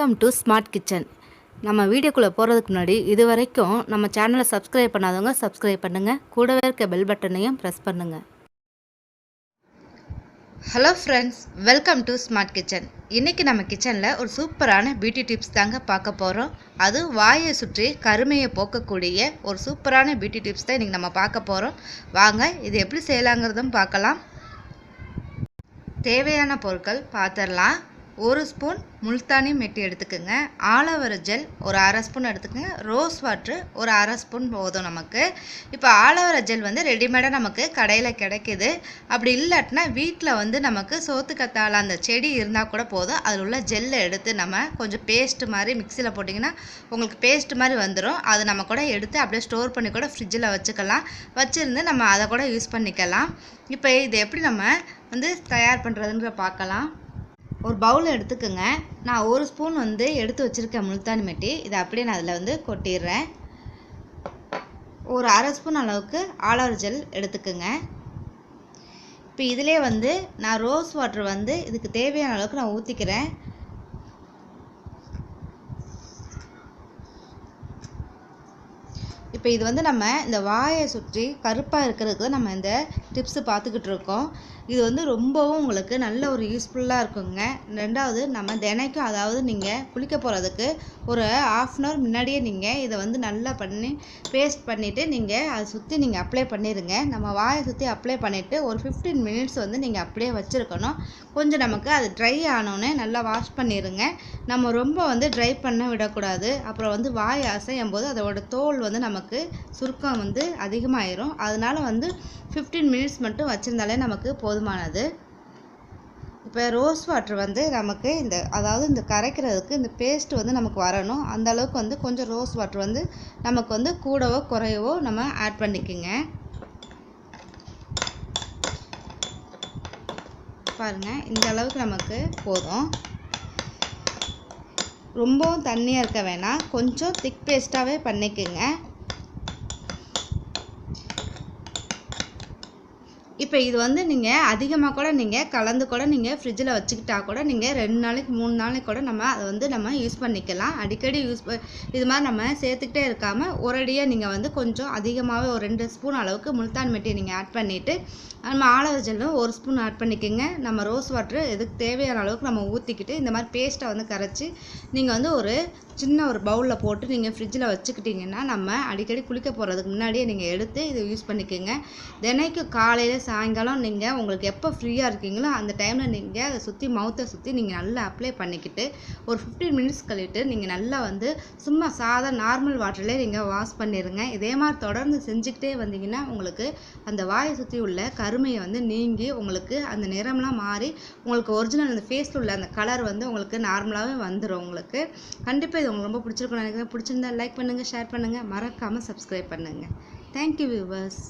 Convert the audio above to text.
Welcome to smart kitchen நம்ம வீடியோக்குள்ளே போகிறதுக்கு முன்னாடி இது வரைக்கும் நம்ம சேனலை சப்ஸ்கிரைப் பண்ணாதவங்க சப்ஸ்கிரைப் பண்ணுங்கள் கூடவே இருக்க பெல் பட்டனையும் ப்ரெஸ் பண்ணுங்கள் hello friends welcome to smart kitchen இன்றைக்கி நம்ம கிச்சனில் ஒரு சூப்பரான பியூட்டி டிப்ஸ் தாங்க பார்க்க போகிறோம் அது வாயை சுற்றி கருமையை போக்கக்கூடிய ஒரு சூப்பரான பியூட்டி டிப்ஸ் தான் இன்றைக்கி நம்ம பார்க்க போகிறோம் வாங்க இது எப்படி செய்யலாங்கிறதும் பார்க்கலாம். தேவையான பொருட்கள் பார்த்துடலாம் ஒரு ஸ்பூன் முல்தானி மெட்டி எடுத்துக்கோங்க. ஆலோவர ஜெல் ஒரு அரை ஸ்பூன் எடுத்துக்கோங்க. ரோஸ் வாட்ரு ஒரு அரை ஸ்பூன் போதும் நமக்கு. இப்போ ஆலோவர ஜெல் வந்து ரெடிமேடாக நமக்கு கடையில் கிடைக்கிது. அப்படி இல்லாட்டினா வீட்டில் வந்து நமக்கு சோத்து கத்தாழ அந்த செடி இருந்தால் கூட போதும். அதில் உள்ள ஜெல்லை எடுத்து நம்ம கொஞ்சம் பேஸ்ட் மாதிரி மிக்சியில் போட்டிங்கன்னா உங்களுக்கு பேஸ்ட் மாதிரி வந்துடும் அதை நம்ம கூட எடுத்து அப்படியே ஸ்டோர் பண்ணி கூட ஃப்ரிட்ஜில் வச்சுக்கலாம். வச்சுருந்து நம்ம அதை கூட யூஸ் பண்ணிக்கலாம். இப்போ இது எப்படி நம்ம வந்து தயார் பண்ணுறதுன்ற பார்க்கலாம். ஒரு பவுல் எடுத்துக்கோங்க. நான் ஒரு ஸ்பூன் வந்து எடுத்து வச்சுருக்கேன் முல்தானி மெட்டி. இதை அப்படியே நான் அதில் வந்து கொட்டிடுறேன். ஒரு அரை ஸ்பூன் அளவுக்கு ஆலோர் ஜெல் எடுத்துக்கோங்க. இப்போ இதிலே வந்து நான் ரோஸ் வாட்டர் வந்து இதுக்கு தேவையான அளவுக்கு நான் ஊற்றிக்கிறேன் இப்போ இது வந்து நம்ம இந்த வாயை சுற்றி கருப்பாக இருக்கிறதுக்கு நம்ம இந்த டிப்ஸு பார்த்துக்கிட்டு இருக்கோம். இது வந்து ரொம்பவும் உங்களுக்கு நல்ல ஒரு யூஸ்ஃபுல்லாக இருக்குங்க. ரெண்டாவது நம்ம தினைக்கும் அதாவது நீங்கள் குளிக்க போகிறதுக்கு ஒரு ஆஃப் அன் ஹவர் முன்னாடியே நீங்கள் இதை வந்து நல்லா பண்ணி பேஸ்ட் பண்ணிவிட்டு நீங்கள் அதை சுற்றி நீங்கள் அப்ளை பண்ணிடுங்க நம்ம வாயை சுற்றி அப்ளை பண்ணிவிட்டு ஒரு ஃபிஃப்டீன் மினிட்ஸ் வந்து நீங்கள் அப்படியே வச்சுருக்கணும். கொஞ்சம் நமக்கு அது ட்ரை ஆனோடனே நல்லா வாஷ் பண்ணிடுங்க நம்ம ரொம்ப வந்து ட்ரை பண்ண விடக்கூடாது. அப்புறம் வந்து வாய் அசையும் போது அதோட தோல் வந்து நமக்கு சுருக்கம் வந்து அதிகமாயிரும். அதனால வந்து ஃபிஃப்டீன் மினிட்ஸ் மட்டும் வச்சுருந்தாலே நமக்கு போதும். போதுமானது. இப்போ ரோஸ் வாட்டர் வந்து நமக்கு இந்த அதாவது இந்த கரைக்கிறதுக்கு இந்த பேஸ்ட் வந்து நமக்கு வரணும். அந்த அளவுக்கு வந்து கொஞ்சம் ரோஸ் வாட்டர் வந்து நமக்கு வந்து கூடவோ குறையவோ நம்ம ஆட் பண்ணிக்கோங்க. பாருங்கள் இந்த அளவுக்கு நமக்கு போதும். ரொம்பவும் தண்ணியாக இருக்க வேணாம். கொஞ்சம் திக் பேஸ்ட்டாகவே பண்ணிக்கோங்க. இப்போ இது வந்து நீங்கள் அதிகமாக கூட நீங்கள் கலந்து கூட நீங்கள் ஃப்ரிட்ஜில் வச்சுக்கிட்டா கூட நீங்கள் ரெண்டு நாளைக்கு மூணு நாளைக்கு கூட நம்ம அதை வந்து நம்ம யூஸ் பண்ணிக்கலாம். அடிக்கடி யூஸ் ப இது மாதிரி நம்ம சேர்த்துக்கிட்டே இருக்காமல் ஒரடியாக நீங்கள் வந்து கொஞ்சம் அதிகமாகவே ஒரு ரெண்டு ஸ்பூன் அளவுக்கு முல்தான் மெட்டி நீங்கள் ஆட் பண்ணிவிட்டு நம்ம ஆலோவர் ஜெல்லும் ஒரு ஸ்பூன் ஆட் பண்ணிக்கோங்க. நம்ம ரோஸ் வாட்ரு எதுக்கு தேவையான அளவுக்கு நம்ம ஊற்றிக்கிட்டு இந்த மாதிரி பேஸ்ட்டை வந்து கரைச்சி நீங்கள் வந்து ஒரு சின்ன ஒரு பவுலில் போட்டு நீங்கள் ஃப்ரிட்ஜில் வச்சுக்கிட்டிங்கன்னா நம்ம அடிக்கடி குளிக்க போகிறதுக்கு முன்னாடியே நீங்கள் எடுத்து இதை யூஸ் பண்ணிக்கோங்க. தினைக்கும் காலையில் சாயங்காலம் நீங்கள் உங்களுக்கு எப்போ ஃப்ரீயாக இருக்கீங்களோ அந்த டைமில் நீங்கள் அதை சுற்றி மவுத்தை சுற்றி நீங்கள் நல்லா அப்ளை பண்ணிக்கிட்டு ஒரு ஃபிஃப்டீன் மினிட்ஸ் கழிவிட்டு நீங்கள் நல்லா வந்து சும்மா சாதா நார்மல் வாட்டர்லேயே நீங்கள் வாஷ் பண்ணிடுங்க இதே மாதிரி தொடர்ந்து செஞ்சுக்கிட்டே வந்தீங்கன்னா உங்களுக்கு அந்த வாயை சுற்றி உள்ள கருமையை வந்து நீங்கி உங்களுக்கு அந்த நிறம்லாம் மாறி உங்களுக்கு ஒரிஜினல் அந்த ஃபேஸில் உள்ள அந்த கலர் வந்து உங்களுக்கு நார்மலாகவே வந்துடும் உங்களுக்கு. கண்டிப்பாக இது உங்களுக்கு ரொம்ப பிடிச்சிருக்கும் நினைக்கிறேன். பிடிச்சிருந்தா லைக் பண்ணுங்கள் ஷேர் பண்ணுங்கள் மறக்காமல் சப்ஸ்கிரைப் பண்ணுங்கள் தேங்க்யூ வியூவர்ஸ்